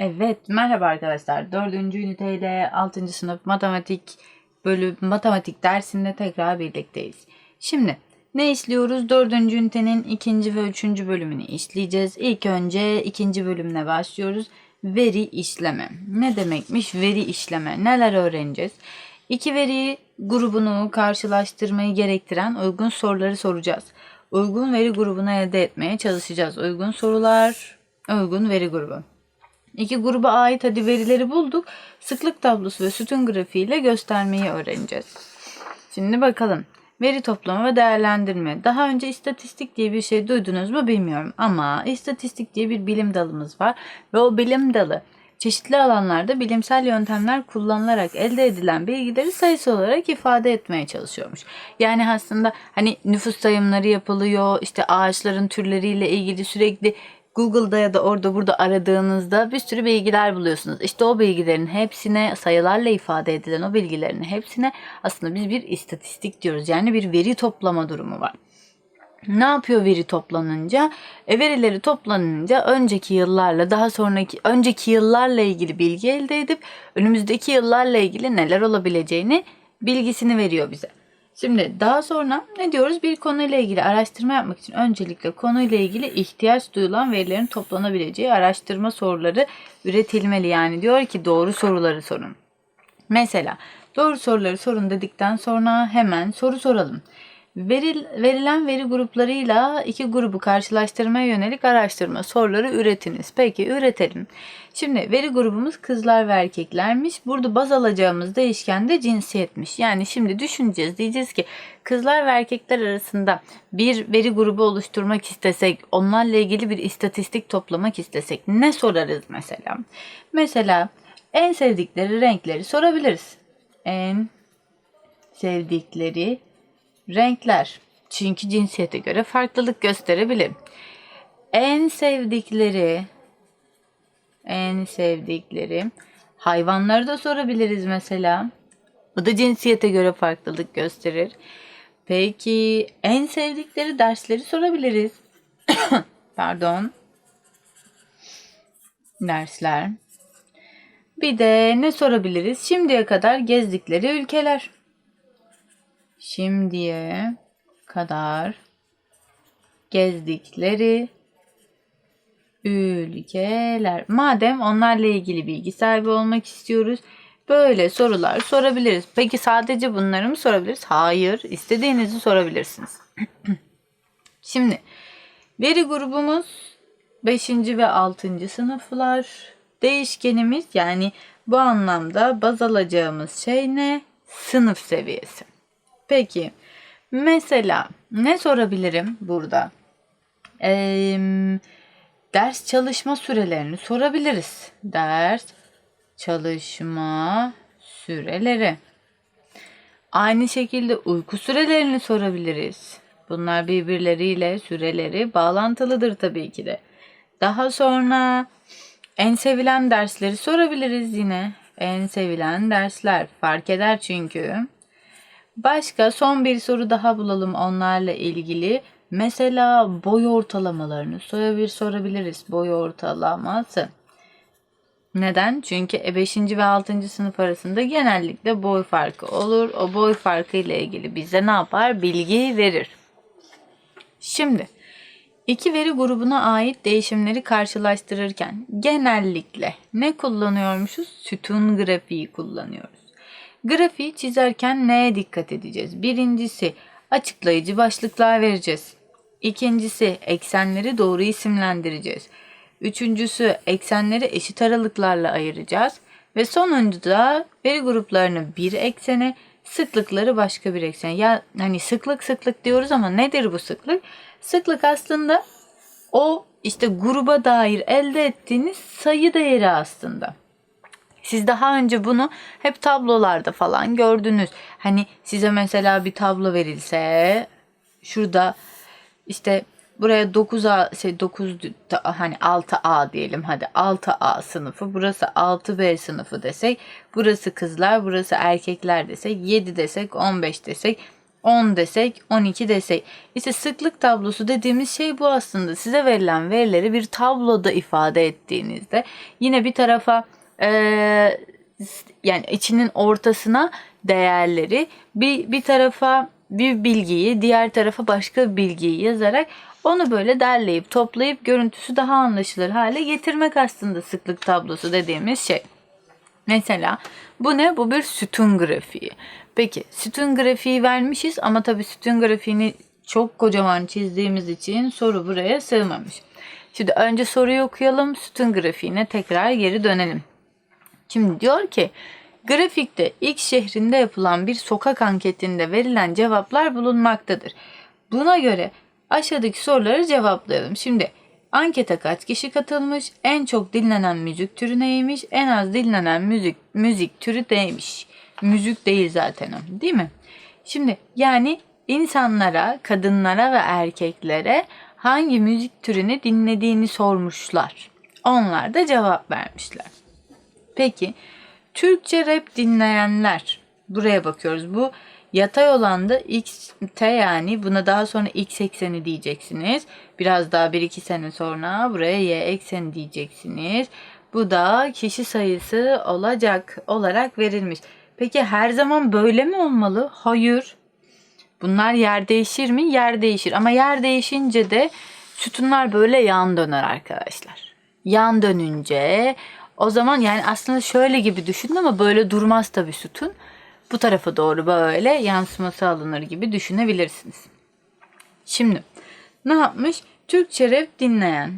Evet, merhaba arkadaşlar. Dördüncü üniteyle 6. sınıf matematik bölüm matematik dersinde tekrar birlikteyiz. Şimdi ne işliyoruz? Dördüncü ünitenin ikinci ve üçüncü bölümünü işleyeceğiz. İlk önce ikinci bölümle başlıyoruz. Veri işleme. Ne demekmiş veri işleme? Neler öğreneceğiz? İki veri grubunu karşılaştırmayı gerektiren uygun soruları soracağız. Uygun veri grubunu elde etmeye çalışacağız. Uygun sorular, uygun veri grubu. İki gruba ait hadi verileri bulduk. Sıklık tablosu ve sütun grafiği ile göstermeyi öğreneceğiz. Şimdi bakalım. Veri toplama ve değerlendirme. Daha önce istatistik diye bir şey duydunuz mu bilmiyorum ama istatistik diye bir bilim dalımız var ve o bilim dalı çeşitli alanlarda bilimsel yöntemler kullanılarak elde edilen bilgileri sayısı olarak ifade etmeye çalışıyormuş. Yani aslında hani nüfus sayımları yapılıyor, işte ağaçların türleriyle ilgili sürekli Google'da ya da orada burada aradığınızda bir sürü bilgiler buluyorsunuz. İşte o bilgilerin hepsine sayılarla ifade edilen o bilgilerin hepsine aslında biz bir istatistik diyoruz. Yani bir veri toplama durumu var. Ne yapıyor veri toplanınca? E, verileri toplanınca önceki yıllarla daha sonraki önceki yıllarla ilgili bilgi elde edip önümüzdeki yıllarla ilgili neler olabileceğini bilgisini veriyor bize. Şimdi daha sonra ne diyoruz? Bir konuyla ilgili araştırma yapmak için öncelikle konuyla ilgili ihtiyaç duyulan verilerin toplanabileceği araştırma soruları üretilmeli. Yani diyor ki doğru soruları sorun. Mesela doğru soruları sorun dedikten sonra hemen soru soralım. Veril, verilen veri gruplarıyla iki grubu karşılaştırmaya yönelik araştırma soruları üretiniz. Peki üretelim. Şimdi veri grubumuz kızlar ve erkeklermiş. Burada baz alacağımız değişken de cinsiyetmiş. Yani şimdi düşüneceğiz. Diyeceğiz ki kızlar ve erkekler arasında bir veri grubu oluşturmak istesek, onlarla ilgili bir istatistik toplamak istesek ne sorarız mesela? Mesela en sevdikleri renkleri sorabiliriz. En sevdikleri Renkler. Çünkü cinsiyete göre farklılık gösterebilir. En sevdikleri en sevdikleri hayvanları da sorabiliriz mesela. Bu da cinsiyete göre farklılık gösterir. Peki en sevdikleri dersleri sorabiliriz. Pardon. Dersler. Bir de ne sorabiliriz? Şimdiye kadar gezdikleri ülkeler şimdiye kadar gezdikleri ülkeler. Madem onlarla ilgili bilgi sahibi olmak istiyoruz, böyle sorular sorabiliriz. Peki sadece bunları mı sorabiliriz? Hayır, istediğinizi sorabilirsiniz. Şimdi veri grubumuz 5. ve 6. sınıflar. Değişkenimiz yani bu anlamda baz alacağımız şey ne? Sınıf seviyesi. Peki mesela ne sorabilirim burada? Ee, ders çalışma sürelerini sorabiliriz. Ders çalışma süreleri. Aynı şekilde uyku sürelerini sorabiliriz. Bunlar birbirleriyle süreleri bağlantılıdır tabii ki de. Daha sonra en sevilen dersleri sorabiliriz yine. En sevilen dersler fark eder çünkü. Başka son bir soru daha bulalım onlarla ilgili. Mesela boy ortalamalarını sorabilir, sorabiliriz. Boy ortalaması. Neden? Çünkü 5. ve 6. sınıf arasında genellikle boy farkı olur. O boy farkı ile ilgili bize ne yapar? Bilgi verir. Şimdi iki veri grubuna ait değişimleri karşılaştırırken genellikle ne kullanıyormuşuz? Sütun grafiği kullanıyoruz. Grafiği çizerken neye dikkat edeceğiz? Birincisi açıklayıcı başlıklar vereceğiz. İkincisi eksenleri doğru isimlendireceğiz. Üçüncüsü eksenleri eşit aralıklarla ayıracağız. Ve sonuncu da veri gruplarını bir eksene, sıklıkları başka bir eksene. Ya hani sıklık sıklık diyoruz ama nedir bu sıklık? Sıklık aslında o işte gruba dair elde ettiğiniz sayı değeri aslında. Siz daha önce bunu hep tablolarda falan gördünüz. Hani size mesela bir tablo verilse şurada işte buraya 9A şey 9 hani 6A diyelim hadi 6A sınıfı burası 6B sınıfı desek burası kızlar burası erkekler desek 7 desek 15 desek 10 desek, 12 desek. İşte sıklık tablosu dediğimiz şey bu aslında. Size verilen verileri bir tabloda ifade ettiğinizde yine bir tarafa eee, yani içinin ortasına değerleri, bir, bir tarafa bir bilgiyi, diğer tarafa başka bilgiyi yazarak onu böyle derleyip toplayıp görüntüsü daha anlaşılır hale getirmek aslında sıklık tablosu dediğimiz şey. Mesela bu ne? Bu bir sütun grafiği. Peki sütun grafiği vermişiz ama tabii sütun grafiğini çok kocaman çizdiğimiz için soru buraya sığmamış. Şimdi önce soruyu okuyalım. Sütun grafiğine tekrar geri dönelim. Şimdi diyor ki grafikte X şehrinde yapılan bir sokak anketinde verilen cevaplar bulunmaktadır. Buna göre aşağıdaki soruları cevaplayalım. Şimdi ankete kaç kişi katılmış? En çok dinlenen müzik türü neymiş? En az dinlenen müzik müzik türü neymiş? Müzik değil zaten o, değil mi? Şimdi yani insanlara, kadınlara ve erkeklere hangi müzik türünü dinlediğini sormuşlar. Onlar da cevap vermişler. Peki Türkçe rap dinleyenler buraya bakıyoruz. Bu yatay olan da XT yani buna daha sonra X ekseni diyeceksiniz. Biraz daha 1-2 sene sonra buraya Y ekseni diyeceksiniz. Bu da kişi sayısı olacak olarak verilmiş. Peki her zaman böyle mi olmalı? Hayır. Bunlar yer değişir mi? Yer değişir. Ama yer değişince de sütunlar böyle yan döner arkadaşlar. Yan dönünce o zaman yani aslında şöyle gibi düşünün ama böyle durmaz tabii sütun. Bu tarafa doğru böyle yansıması alınır gibi düşünebilirsiniz. Şimdi ne yapmış? Türkçe rap dinleyen.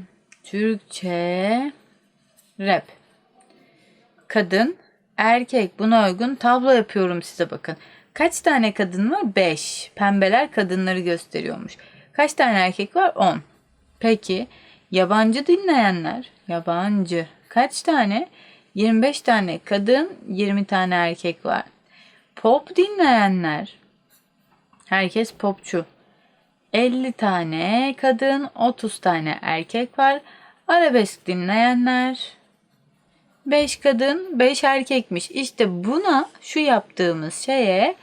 Türkçe rap. Kadın, erkek buna uygun tablo yapıyorum size bakın. Kaç tane kadın var? 5. Pembeler kadınları gösteriyormuş. Kaç tane erkek var? 10. Peki yabancı dinleyenler? Yabancı. Kaç tane? 25 tane kadın, 20 tane erkek var. Pop dinleyenler. Herkes popçu. 50 tane kadın, 30 tane erkek var. Arabesk dinleyenler. 5 kadın, 5 erkekmiş. İşte buna şu yaptığımız şeye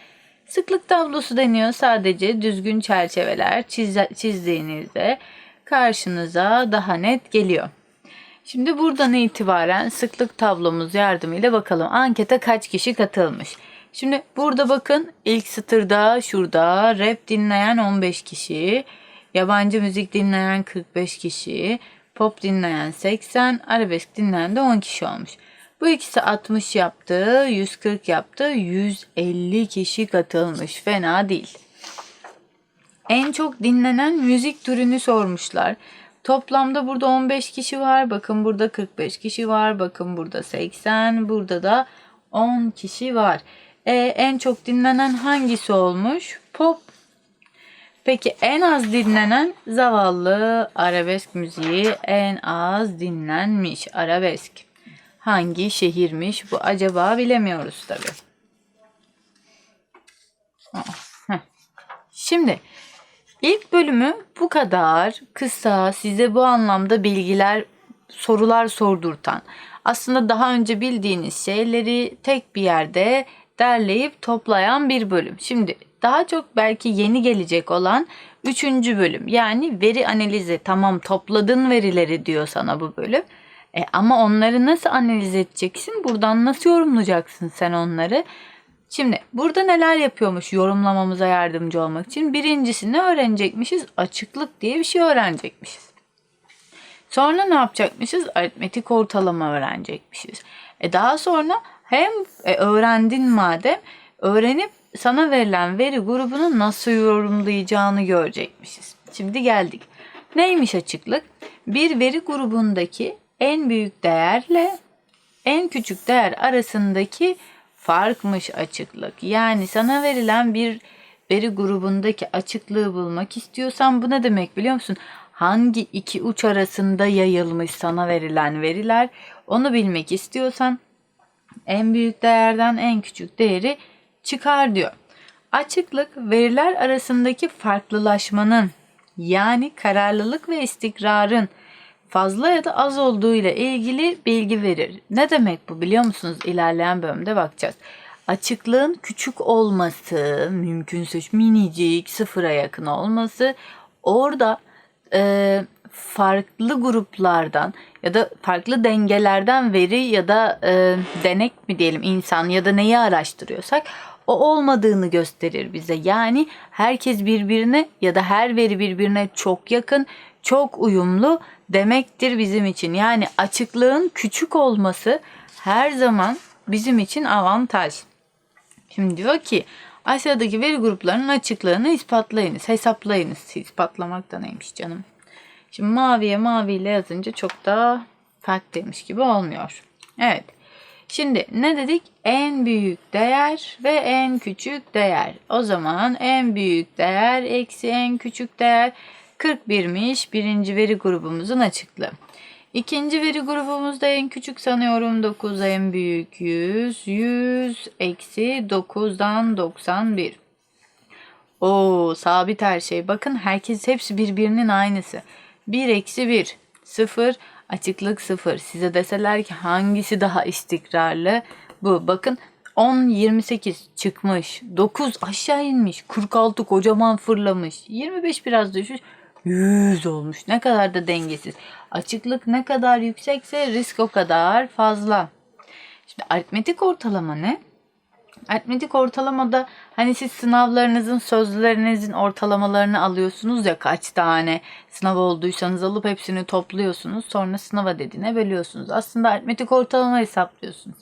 sıklık tablosu deniyor. Sadece düzgün çerçeveler çiz- çizdiğinizde karşınıza daha net geliyor. Şimdi buradan itibaren sıklık tablomuz yardımıyla bakalım ankete kaç kişi katılmış. Şimdi burada bakın ilk satırda şurada rap dinleyen 15 kişi, yabancı müzik dinleyen 45 kişi, pop dinleyen 80, arabesk dinleyen de 10 kişi olmuş. Bu ikisi 60 yaptı, 140 yaptı, 150 kişi katılmış. Fena değil. En çok dinlenen müzik türünü sormuşlar. Toplamda burada 15 kişi var. Bakın burada 45 kişi var. Bakın burada 80. Burada da 10 kişi var. E, en çok dinlenen hangisi olmuş? Pop. Peki en az dinlenen zavallı arabesk müziği en az dinlenmiş arabesk. Hangi şehirmiş bu acaba bilemiyoruz tabi. Şimdi ilk bölümü bu kadar kısa size bu anlamda bilgiler sorular sordurtan aslında daha önce bildiğiniz şeyleri tek bir yerde derleyip toplayan bir bölüm. Şimdi daha çok belki yeni gelecek olan üçüncü bölüm yani veri analizi tamam topladın verileri diyor sana bu bölüm. E, ama onları nasıl analiz edeceksin? Buradan nasıl yorumlayacaksın sen onları? Şimdi burada neler yapıyormuş yorumlamamıza yardımcı olmak için? Birincisi ne öğrenecekmişiz? Açıklık diye bir şey öğrenecekmişiz. Sonra ne yapacakmışız? Aritmetik ortalama öğrenecekmişiz. E daha sonra hem e, öğrendin madem öğrenip sana verilen veri grubunu nasıl yorumlayacağını görecekmişiz. Şimdi geldik. Neymiş açıklık? Bir veri grubundaki en büyük değerle en küçük değer arasındaki farkmış açıklık. Yani sana verilen bir veri grubundaki açıklığı bulmak istiyorsan bu ne demek biliyor musun? Hangi iki uç arasında yayılmış sana verilen veriler onu bilmek istiyorsan en büyük değerden en küçük değeri çıkar diyor. Açıklık veriler arasındaki farklılaşmanın yani kararlılık ve istikrarın fazla ya da az olduğu ile ilgili bilgi verir. Ne demek bu biliyor musunuz? İlerleyen bölümde bakacağız. açıklığın küçük olması, mümkünse minicik sıfıra yakın olması orada e, farklı gruplardan ya da farklı dengelerden veri ya da e, denek mi diyelim insan ya da neyi araştırıyorsak o olmadığını gösterir bize. Yani herkes birbirine ya da her veri birbirine çok yakın, çok uyumlu demektir bizim için. Yani açıklığın küçük olması her zaman bizim için avantaj. Şimdi diyor ki aşağıdaki veri gruplarının açıklığını ispatlayınız, hesaplayınız. İspatlamak da neymiş canım? Şimdi maviye maviyle yazınca çok da farklıymış gibi olmuyor. Evet. Şimdi ne dedik? En büyük değer ve en küçük değer. O zaman en büyük değer eksi en küçük değer 41'miş birinci veri grubumuzun açıklığı. İkinci veri grubumuzda en küçük sanıyorum 9 en büyük 100. 100 eksi 9'dan 91. Oo sabit her şey. Bakın herkes hepsi birbirinin aynısı. 1 eksi 1 0 açıklık 0. Size deseler ki hangisi daha istikrarlı? Bu bakın 10 28 çıkmış. 9 aşağı inmiş. 46 kocaman fırlamış. 25 biraz düşmüş. 100 olmuş. Ne kadar da dengesiz. Açıklık ne kadar yüksekse risk o kadar fazla. Şimdi aritmetik ortalama ne? Aritmetik ortalamada hani siz sınavlarınızın sözlerinizin ortalamalarını alıyorsunuz ya kaç tane sınav olduysanız alıp hepsini topluyorsunuz. Sonra sınava dediğine bölüyorsunuz. Aslında aritmetik ortalama hesaplıyorsunuz.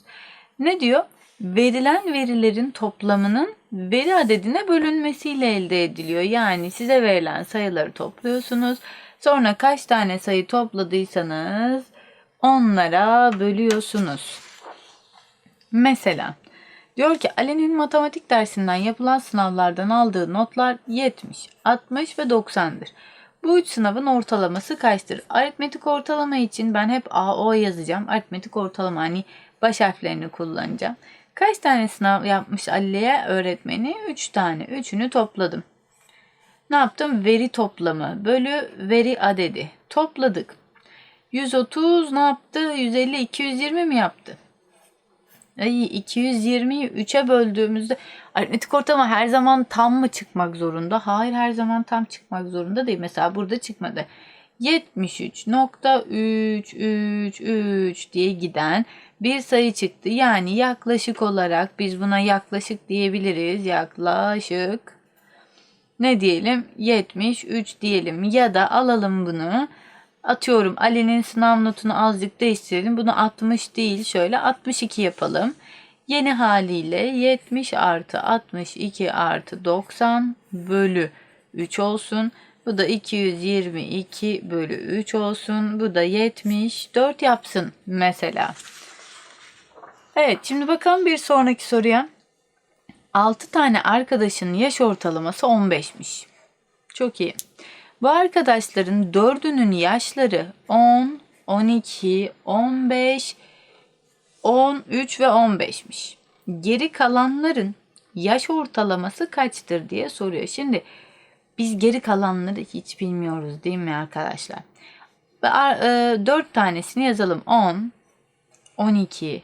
Ne diyor? Verilen verilerin toplamının veri adedine bölünmesiyle elde ediliyor. Yani size verilen sayıları topluyorsunuz. Sonra kaç tane sayı topladıysanız onlara bölüyorsunuz. Mesela diyor ki Ali'nin matematik dersinden yapılan sınavlardan aldığı notlar 70, 60 ve 90'dır. Bu üç sınavın ortalaması kaçtır? Aritmetik ortalama için ben hep AO yazacağım. Aritmetik ortalama hani baş harflerini kullanacağım. Kaç tane sınav yapmış Ali'ye öğretmeni? 3 tane. Üçünü topladım. Ne yaptım? Veri toplamı bölü veri adedi. Topladık. 130 ne yaptı? 150, 220 mi yaptı? Ay 220'yi 3'e böldüğümüzde aritmetik ortalama her zaman tam mı çıkmak zorunda? Hayır her zaman tam çıkmak zorunda değil. Mesela burada çıkmadı. 73.333 diye giden bir sayı çıktı. Yani yaklaşık olarak biz buna yaklaşık diyebiliriz. Yaklaşık ne diyelim? 73 diyelim ya da alalım bunu. Atıyorum Ali'nin sınav notunu azıcık değiştirelim. Bunu 60 değil şöyle 62 yapalım. Yeni haliyle 70 artı 62 artı 90 bölü 3 olsun. Bu da 222 bölü 3 olsun. Bu da 74 yapsın mesela. Evet şimdi bakalım bir sonraki soruya. 6 tane arkadaşın yaş ortalaması 15'miş. Çok iyi. Bu arkadaşların dördünün yaşları 10, 12, 15, 13 ve 15'miş. Geri kalanların yaş ortalaması kaçtır diye soruyor. Şimdi biz geri kalanları hiç bilmiyoruz değil mi arkadaşlar? Ve e, 4 tanesini yazalım. 10, 12,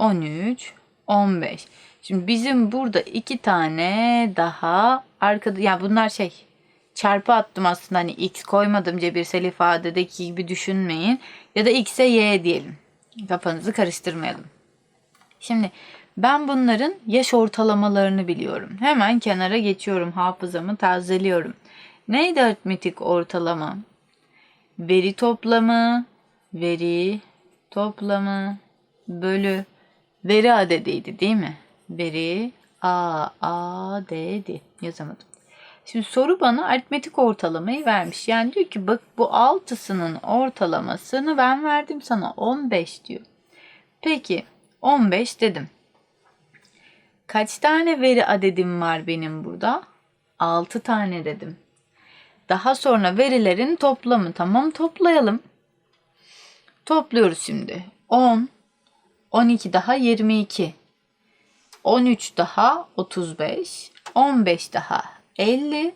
13, 15. Şimdi bizim burada iki tane daha arkada yani bunlar şey çarpı attım aslında hani x koymadım cebirsel ifadedeki gibi düşünmeyin. Ya da x'e y diyelim. Kafanızı karıştırmayalım. Şimdi ben bunların yaş ortalamalarını biliyorum. Hemen kenara geçiyorum. Hafızamı tazeliyorum. Neydi aritmetik ortalama? Veri toplamı, veri toplamı bölü veri adediydi değil mi? Veri a a d yazamadım. Şimdi soru bana aritmetik ortalamayı vermiş. Yani diyor ki bak bu altısının ortalamasını ben verdim sana 15 diyor. Peki 15 dedim. Kaç tane veri adedim var benim burada? 6 tane dedim. Daha sonra verilerin toplamı. Tamam toplayalım. Topluyoruz şimdi. 10, 12 daha 22. 13 daha 35. 15 daha 50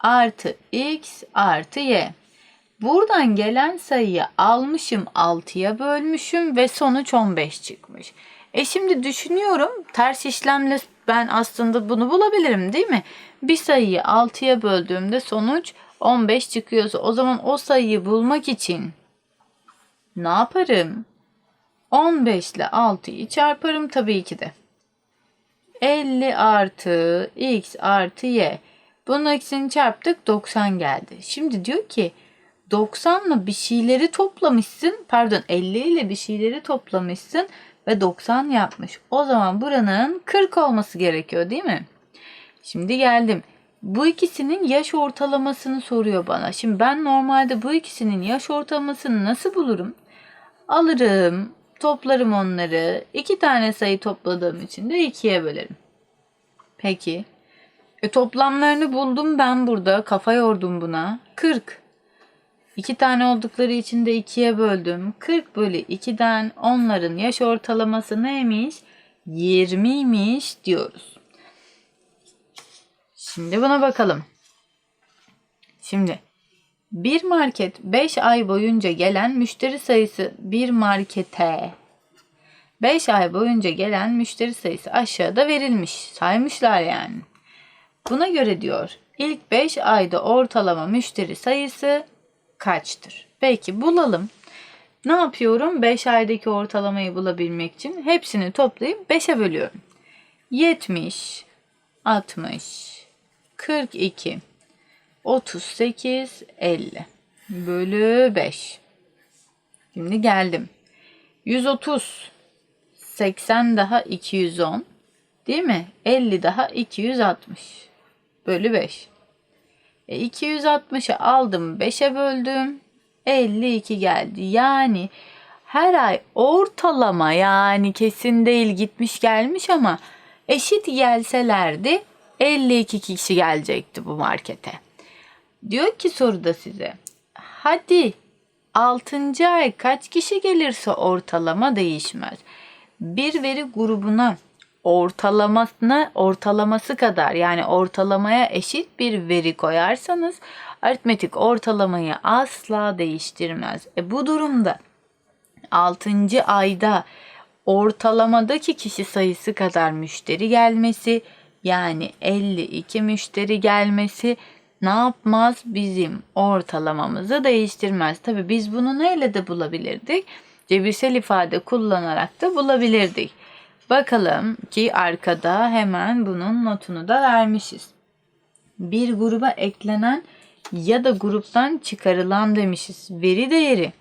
artı x artı y. Buradan gelen sayıyı almışım 6'ya bölmüşüm ve sonuç 15 çıkmış. E şimdi düşünüyorum ters işlemle ben aslında bunu bulabilirim değil mi? Bir sayıyı 6'ya böldüğümde sonuç 15 çıkıyorsa o zaman o sayıyı bulmak için ne yaparım? 15 ile 6'yı çarparım tabii ki de. 50 artı x artı y. Bunun ikisini çarptık 90 geldi. Şimdi diyor ki 90 ile bir şeyleri toplamışsın. Pardon 50 ile bir şeyleri toplamışsın ve 90 yapmış. O zaman buranın 40 olması gerekiyor değil mi? Şimdi geldim. Bu ikisinin yaş ortalamasını soruyor bana. Şimdi ben normalde bu ikisinin yaş ortalamasını nasıl bulurum? Alırım, toplarım onları. İki tane sayı topladığım için de ikiye bölerim. Peki. E toplamlarını buldum ben burada. Kafa yordum buna. 40. İki tane oldukları için de ikiye böldüm. 40 bölü 2'den onların yaş ortalaması neymiş? 20'ymiş diyoruz. Şimdi buna bakalım. Şimdi bir market 5 ay boyunca gelen müşteri sayısı bir markete 5 ay boyunca gelen müşteri sayısı aşağıda verilmiş. Saymışlar yani. Buna göre diyor ilk 5 ayda ortalama müşteri sayısı kaçtır? Peki bulalım. Ne yapıyorum? 5 aydaki ortalamayı bulabilmek için hepsini toplayıp 5'e bölüyorum. 70, 60, 42, 38, 50 bölü 5. Şimdi geldim. 130, 80 daha 210 değil mi? 50 daha 260 bölü 5. E 260'ı aldım 5'e böldüm. 52 geldi. Yani her ay ortalama yani kesin değil gitmiş gelmiş ama eşit gelselerdi 52 kişi gelecekti bu markete. Diyor ki soruda size hadi 6. ay kaç kişi gelirse ortalama değişmez. Bir veri grubuna ortalamasına ortalaması kadar yani ortalamaya eşit bir veri koyarsanız aritmetik ortalamayı asla değiştirmez. E bu durumda 6. ayda ortalamadaki kişi sayısı kadar müşteri gelmesi yani 52 müşteri gelmesi ne yapmaz? Bizim ortalamamızı değiştirmez. Tabi biz bunu neyle de bulabilirdik? Cebirsel ifade kullanarak da bulabilirdik. Bakalım ki arkada hemen bunun notunu da vermişiz. Bir gruba eklenen ya da gruptan çıkarılan demişiz. Veri değeri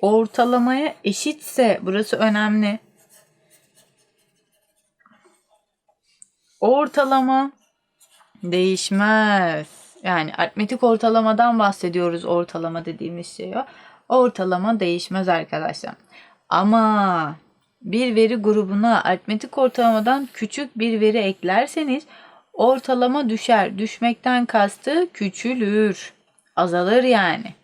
ortalamaya eşitse burası önemli. Ortalama değişmez. Yani aritmetik ortalamadan bahsediyoruz ortalama dediğimiz şey o. Ortalama değişmez arkadaşlar. Ama bir veri grubuna aritmetik ortalamadan küçük bir veri eklerseniz ortalama düşer. Düşmekten kastı küçülür. Azalır yani.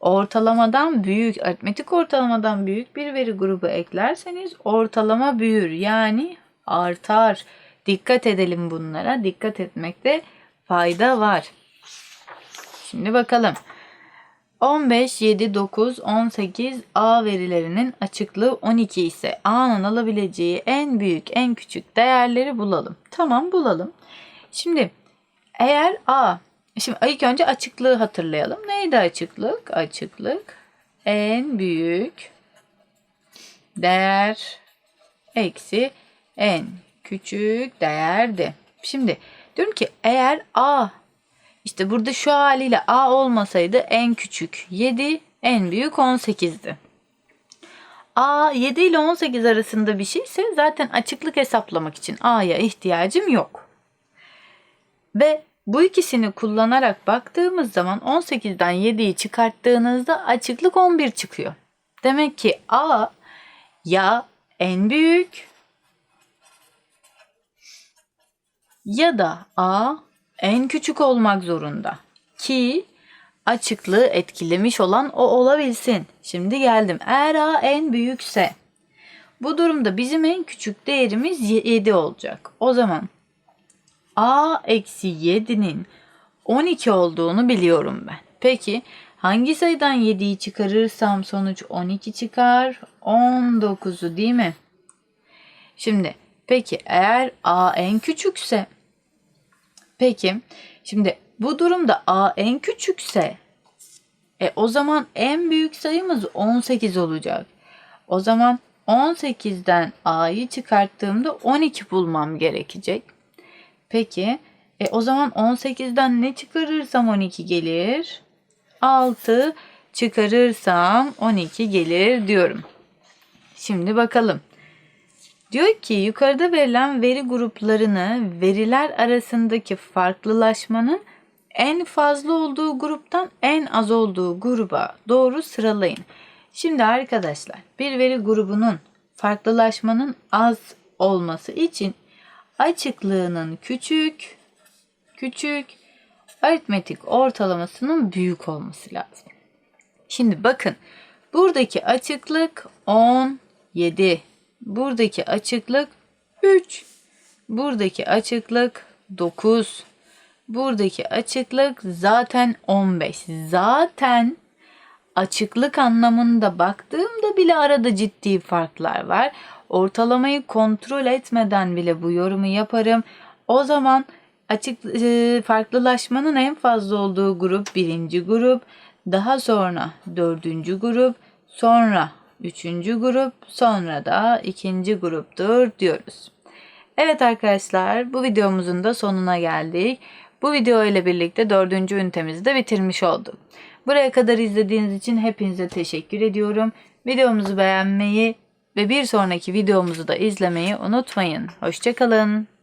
Ortalamadan büyük, aritmetik ortalamadan büyük bir veri grubu eklerseniz ortalama büyür. Yani artar. Dikkat edelim bunlara. Dikkat etmekte fayda var. Şimdi bakalım. 15, 7, 9, 18 A verilerinin açıklığı 12 ise A'nın alabileceği en büyük, en küçük değerleri bulalım. Tamam bulalım. Şimdi eğer A, şimdi ilk önce açıklığı hatırlayalım. Neydi açıklık? Açıklık en büyük değer eksi en küçük değerdi. Şimdi diyorum ki eğer A işte burada şu haliyle A olmasaydı en küçük 7, en büyük 18'di. A 7 ile 18 arasında bir şeyse zaten açıklık hesaplamak için A'ya ihtiyacım yok. Ve bu ikisini kullanarak baktığımız zaman 18'den 7'yi çıkarttığınızda açıklık 11 çıkıyor. Demek ki A ya en büyük ya da A en küçük olmak zorunda ki açıklığı etkilemiş olan o olabilsin. Şimdi geldim. Eğer A en büyükse bu durumda bizim en küçük değerimiz 7 olacak. O zaman A eksi 7'nin 12 olduğunu biliyorum ben. Peki hangi sayıdan 7'yi çıkarırsam sonuç 12 çıkar? 19'u değil mi? Şimdi peki eğer A en küçükse peki şimdi bu durumda A en küçükse e, o zaman en büyük sayımız 18 olacak. O zaman 18'den A'yı çıkarttığımda 12 bulmam gerekecek. Peki e, o zaman 18'den ne çıkarırsam 12 gelir? 6 çıkarırsam 12 gelir diyorum. Şimdi bakalım. Diyor ki yukarıda verilen veri gruplarını veriler arasındaki farklılaşmanın en fazla olduğu gruptan en az olduğu gruba doğru sıralayın. Şimdi arkadaşlar bir veri grubunun farklılaşmanın az olması için açıklığının küçük küçük aritmetik ortalamasının büyük olması lazım. Şimdi bakın buradaki açıklık 17. Buradaki açıklık 3. Buradaki açıklık 9. Buradaki açıklık zaten 15. Zaten açıklık anlamında baktığımda bile arada ciddi farklar var. Ortalamayı kontrol etmeden bile bu yorumu yaparım. O zaman açık e, farklılaşmanın en fazla olduğu grup birinci grup, daha sonra dördüncü grup, sonra üçüncü grup, sonra da ikinci gruptur diyoruz. Evet arkadaşlar bu videomuzun da sonuna geldik. Bu video ile birlikte dördüncü ünitemizi de bitirmiş olduk. Buraya kadar izlediğiniz için hepinize teşekkür ediyorum. Videomuzu beğenmeyi ve bir sonraki videomuzu da izlemeyi unutmayın. Hoşçakalın.